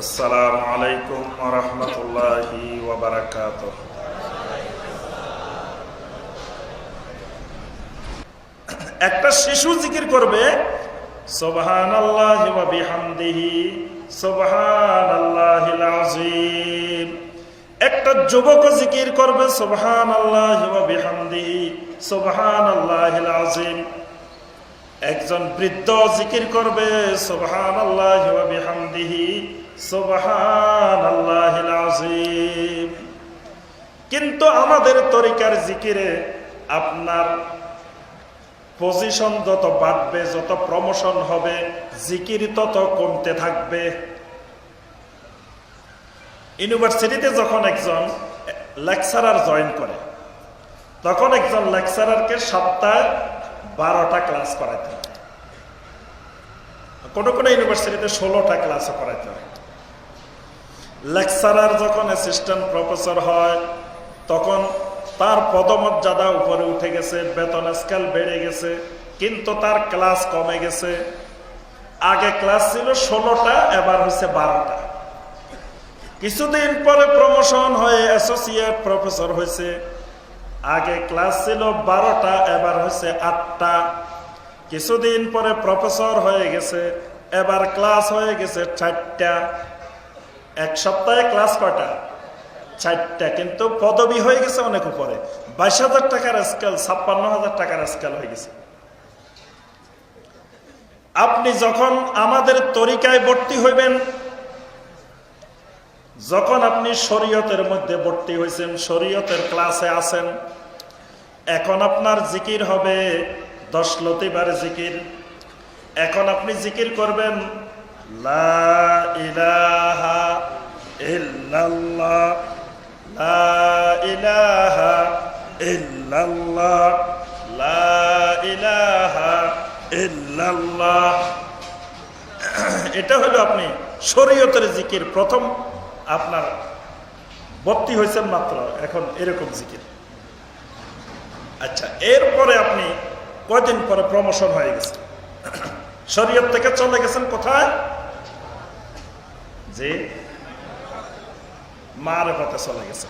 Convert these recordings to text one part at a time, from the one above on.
আসসালামু আলাইকুম রহমতুল্লাহি ওবরাকাত একটা শিশু জিকির করবে সোবহান আল্লাহ বিহামদিহি সোবহান আল্লাহ আজিম একটা যুবক জিকির করবে সোবহান আল্লাহ বিহামদিহি সোবহান আল্লাহ একজন বৃদ্ধ জিকির করবে সোবহান আল্লাহ বিহামদিহি কিন্তু আমাদের তরিকার জিকিরে আপনার পজিশন যত বাড়বে, যত প্রমোশন হবে, জিকির তত কমতে থাকবে। ইউনিভার্সিটিতে যখন একজন লেকচারার জয়েন করে, তখন একজন লেকচারারকে সপ্তাহে বারোটা ক্লাস করাইতে হয়। কোনো কোনো ইউনিভার্সিটিতে ষোলোটা ক্লাসও করাইতে হয়। লেকচারার যখন অ্যাসিস্ট্যান্ট প্রফেসর হয়, তখন তার পদমর্যাদা উপরে উঠে গেছে, বেতন স্কেল বেড়ে গেছে, কিন্তু তার ক্লাস কমে গেছে। আগে ক্লাস ছিল ষোলোটা, এবার হয়েছে বারোটা। কিছুদিন পরে প্রমোশন হয়ে অ্যাসোসিয়েট প্রফেসর হয়েছে। আগে ক্লাস ছিল বারোটা, এবার হয়েছে আটটা। কিছুদিন পরে প্রফেসর হয়ে গেছে, এবার ক্লাস হয়ে গেছে চারটা। এক সপ্তাহে ক্লাস কটা চারটা, কিন্তু পদবি হয়ে গেছে অনেক উপরে। বাইশ হাজার টাকার স্কেল ছাপ্পান্ন হাজার টাকার স্কেল হয়ে গেছে। আপনি যখন আমাদের তরিকায় ভর্তি হইবেন, যখন আপনি শরীয়তের মধ্যে ভর্তি হয়েছেন শরীয়তের ক্লাসে আছেন, এখন আপনার জিকির হবে দশ লতিবার জিকির। এখন আপনি জিকির করবেন লা ইলাহা ইল্লাল্লাহ, লা ইলাহা ইল্লাল্লাহ, লা ইলাহা ইল্লাল্লাহ। এটা হলো আপনি শরীয়তের জিকির, প্রথম আপনার ভর্তি হয়েছেন মাত্র, এখন এরকম জিকির। আচ্ছা এরপরে আপনি কয়দিন পরে প্রমোশন হয়ে গেছে? শরীয়ত থেকে চলে গেছেন কোথায়? যে মার পথে চলে গেছে।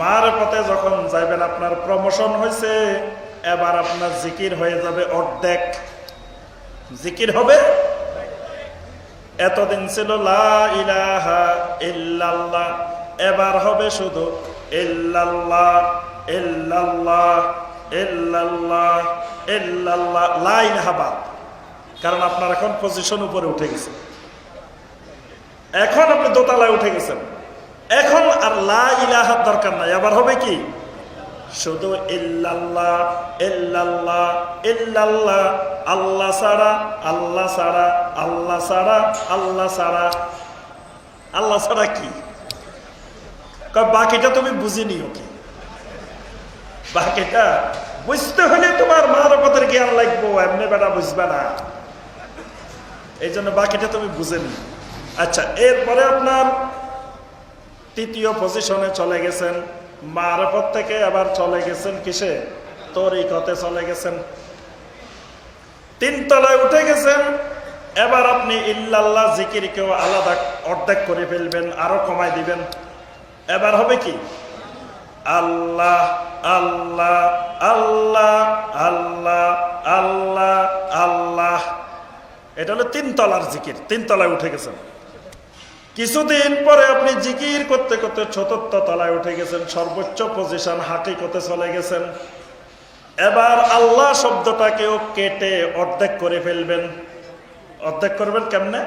মার পথে যখন যাইবেন, আপনার প্রমোশন হয়েছে এবার আপনার জিকির হয়ে যাবে অর্ধেক। জিকির হবে? এতদিন ছিল, লা ইল্লাল্লাহ। এবার হবে শুধু কারণ আপনার এখন পজিশন উপরে উঠে গেছে। এখন আপনি দোতলায় উঠে গেছেন। এখন আর লা ইলাহার দরকার নাই। আবার হবে কি? শুধু আল্লাহ ছাড়া আল্লাহ ছাড়া আল্লাহ ছাড়া আল্লাহ ছাড়া। আল্লাহ ছাড়া কি? বাকিটা তুমি বুঝিনিও কি? বাকিটা বুঝতে হলে তোমার মারকতের জ্ঞান লাগবো। এমনি বেটা বুঝবে না। এই জন্য বাকিটা তুমি বুঝেনি আচ্ছা এরপরে আপনার তৃতীয় পজিশনে চলে গেছেন। মারফত থেকে আবার চলে গেছেন কিসে? তরিকতে চলে গেছেন। তিনতলায় উঠে গেছেন। এবার আপনি ইল্লাল্লাহ জিকিরকেও আলাদা অর্ধেক করে ফেলবেন, আরও কমাই দিবেন। এবার হবে কি? আল্লাহ আল্লাহ আল্লাহ আল্লাহ আল্লাহ আল্লাহ। এটা হলো তিনতলার জিকির। তিনতলায় উঠে গেছেন। কিছুদিন পরে আপনি জিকির করতে করতে চতুর্থ তলায় উঠে গেছেন, সর্বোচ্চ পজিশন হাকিকতে চলে গেছেন। এবার আল্লাহ শব্দটাকেও কেটে অর্ধেক করে ফেলবেন। অর্ধেক করবেন কেমনে?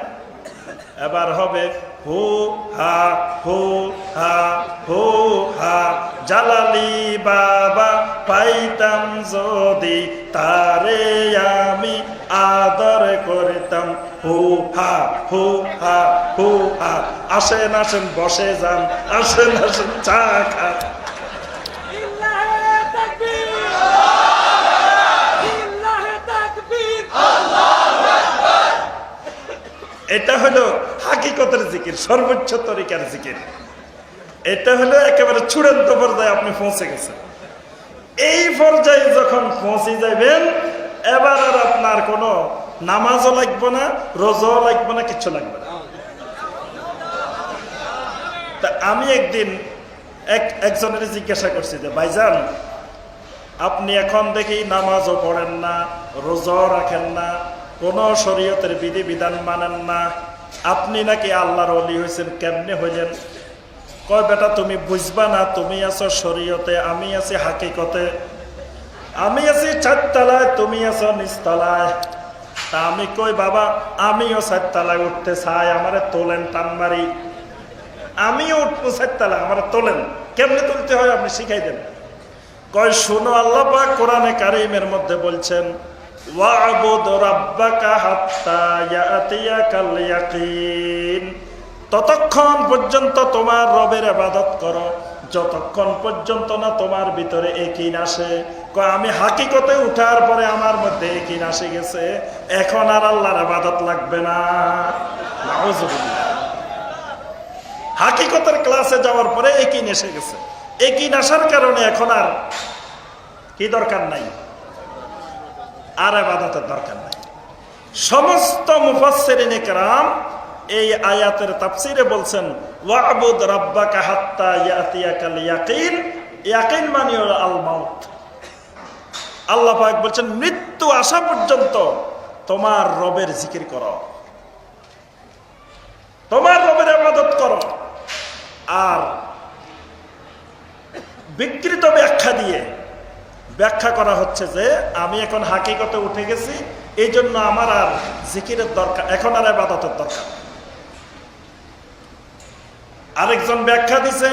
এবার হবে হু, হা হু হা হু, হা। জালালি বাবা, পাইতাম যদি তারে আমি আদর করতাম। হু, হা হু, হা। আসেন আসেন, বসে যান, আসেন আসেন, চা খান। এটা হলো হাকিকতের জিকির, সর্বোচ্চ তরিকার জিকির। এটা হলো একেবারে চূড়ান্ত পর্যায়ে আপনি পৌঁছে গেছেন। এই পর্যায়ে যখন পৌঁছে যাবেন, এবার আর আপনার কোনো নামাজও লাগবে না, রোজাও লাগবে না কিচ্ছু লাগবে না আমি একদিন এক, একজনের জিজ্ঞাসা করছি যে, ভাইজান, আপনি এখন দেখি নামাজও পড়েন না, রোজাও রাখেন না, কোনো শরীয়তের বিধি বিধান মানেন না, আপনি নাকি আল্লাহর অলি হয়েছেন, কেমনে হইলেন? কয়, বেটা, তুমি বুঝবা না, তুমি আছো শরীয়তে, আমি আছি হাকিকতে, আমি আছি চারতলায়, তুমি আছো নিচতলায়। তা আমি কই, বাবা, আমিও চারতলায় উঠতে চাই, আমারে তোলেন টান মারি আমিও উঠবো চারতলায় আমারে তোলেন। কেমনে তুলতে হয় আপনি শিখাই দেন। কয়, শুনো, আল্লাহ কোরআনে কারিমের মধ্যে বলছেন ততক্ষণ পর্যন্ত তোমার রবের ইবাদত করো, যতক্ষণ পর্যন্ত না তোমার ভিতরে একিন আসে। আমি হাকিকতে উঠার পরে আমার মধ্যে একিন আসে গেছে। এখন আর আল্লাহর আবাদত লাগবে না। হাকিকতের ক্লাসে যাওয়ার পরে একিন এসে গেছে। একিন আসার কারণে এখন আর কি দরকার নাই? আর আবাদতের দরকার নাই। সমস্ত মুফাসসিরিন ইকরাম এই আয়াতের তাফসিরে বলছেন, ওয়াবুদ রাব্বাকা হাত্তা ইয়াতিয়াকাল ইয়াকিন ইয়াকিন মানে আল মাউত আল্লাহ পাক বলছেন, মৃত্যু আসা পর্যন্ত তোমার রবের জিকির করো। তোমার রবের আর বিকৃত ব্যাখ্যা দিয়ে ব্যাখ্যা করা হচ্ছে যে আমি এখন হাকিকতে উঠে গেছি এই জন্য আমার আর জিকিরের দরকার, এখন আর আবাদতের দরকার। আরেকজন ব্যাখ্যা দিছে,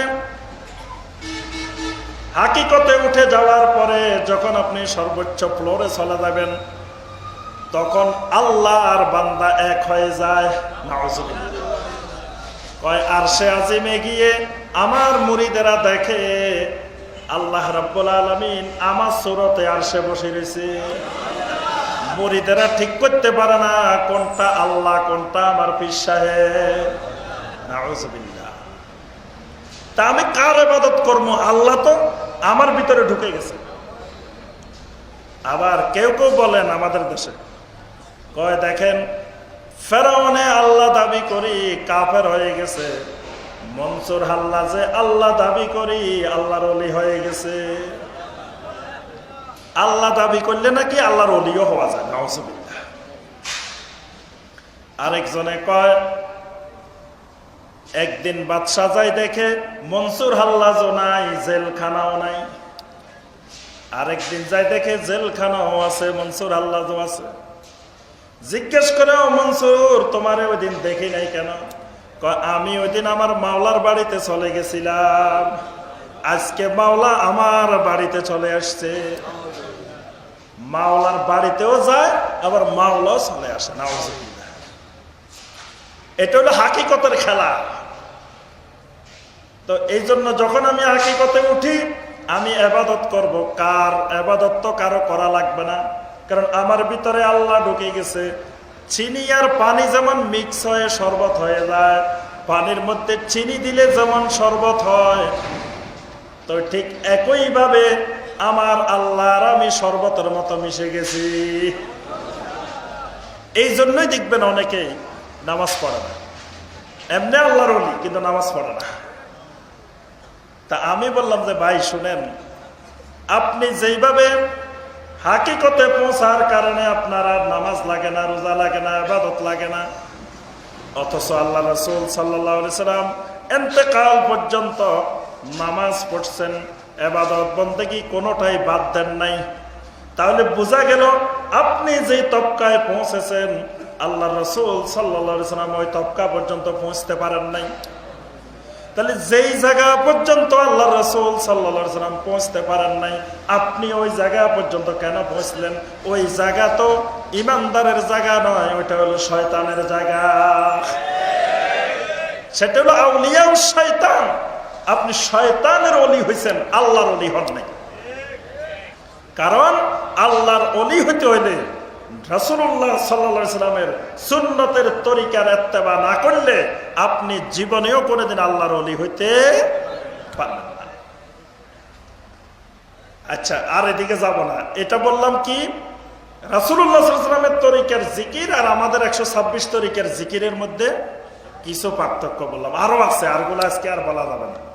হাকিকতে উঠে যাওয়ার পরে যখন আপনি সর্বোচ্চ ফ্লোরে চলে যাবেন, তখন আল্লাহ আর বান্দা এক হয়ে যায়, নাউজুবিল্লাহ। কয় আর সে আজিমে গিয়ে আমার মুড়িদেরা দেখে আল্লাহ রাব্বুল আলমিন আমার সুরতে আর সে বসে রয়েছে। মুড়িদেরা ঠিক করতে পারে না, কোনটা আল্লাহ, কোনটা আমার পীর সাহেব? তা আমি কার ইবাদত করব? আল্লাহ তো আমার ভিতরে ঢুকে গেছে। আবার কেউ কেউ বলেন আমাদের দেশে, কয়, দেখেন ফেরাউনে আল্লাহ দাবি করি, কাফের হয়ে গেছে। মনসুর হাল্লা যে আল্লাহ দাবি করি, আল্লাহর অলি হয়ে গেছে। আল্লাহ দাবি করলে নাকি আল্লাহর অলিও হওয়া যায়, নাউজুবিল্লাহ। আরেকজনে কয়, একদিন বাদশাহ যাই দেখে মনসুর হাল্লাজও নাই, জেলখানাও নাই। আরেকদিন যাই দেখে জেলখানাও আছে, মনসুর হাল্লাজও আছে। জিজ্ঞেস করে, ও মনসুর, তোমারে ওই দিন দেখি নাই কেন? আমি ওই দিন আমার মাওলার বাড়িতে চলে গেছিলাম। আজকে মাওলা আমার বাড়িতে চলে আসছে। মাওলার বাড়িতেও যায়, আবার মাওলাও চলে আসে না এটা হলো হাকিকতের খেলা। তো এই জন্য যখন আমি হাকিকতে উঠি, আমি আবাদত করব। কার আবাদত তো কারও করা লাগবে না। কারণ আমার ভিতরে আল্লাহ ঢুকে গেছে। চিনি আর পানি যেমন মিক্স হয়ে শরবত হয়ে যায়, পানির মধ্যে চিনি দিলে যেমন শরবত হয়, তো ঠিক একইভাবে আমার আল্লাহর আমি শরবতের মতো মিশে গেছি। এই জন্যই দেখবেন অনেকেই নামাজ পড়ে না। এমনি আল্লাহর অলি কিন্তু নামাজ পড়ে না। তা আমি বললাম যে, ভাই, শুনেন, আপনি যেইভাবে হাকিকতে পৌঁছার কারণে আপনার আর নামাজ লাগে না, রোজা লাগে না আবাদত লাগে না। অথচ আল্লাহ রসুল সাল্লাম এতেকাল পর্যন্ত নামাজ পড়ছেন এবাদত বন্দেগী কোনোটাই বাদ দেন নাই। তাহলে বোঝা গেল আপনি যেই তবকায় পৌঁছেছেন, আল্লাহ রসুল সাল্লা সাল্লাম ওই তবকা পর্যন্ত পৌঁছতে পারেন নাই। তাহলে যেই জায়গা পর্যন্ত আল্লাহ রসুল সাল্লা সাল্লাম পৌঁছতে পারেন নাই, আপনি ওই জায়গা পর্যন্ত কেন পৌঁছলেন? ওই জায়গা তো ইমানদারের জায়গা নয়, ওইটা হলো শয়তানের জায়গা। সেটা হলো আউলিয়াও শয়তান। আপনি শয়তানের অলি হয়েছেন আল্লাহর অলি হন নাই। কারণ আল্লাহর অলি হইতে হইলে রাসুল্লাহ সাল্লা সাল্লামের সুন্নতের তরিকার এত্তেবা না করলে আপনি জীবনেও কোনোদিন আল্লাহর অলি হইতে পারবেন না। আচ্ছা আর এদিকে যাব না। এটা বললাম কি? রাসুল্লাহ সাল্লামের তরিকার জিকির আর আমাদের একশো ছাব্বিশ তরিকার জিকিরের মধ্যে কিছু পার্থক্য বললাম। আরও আছে, আরগুলো আজকে আর বলা যাবে না।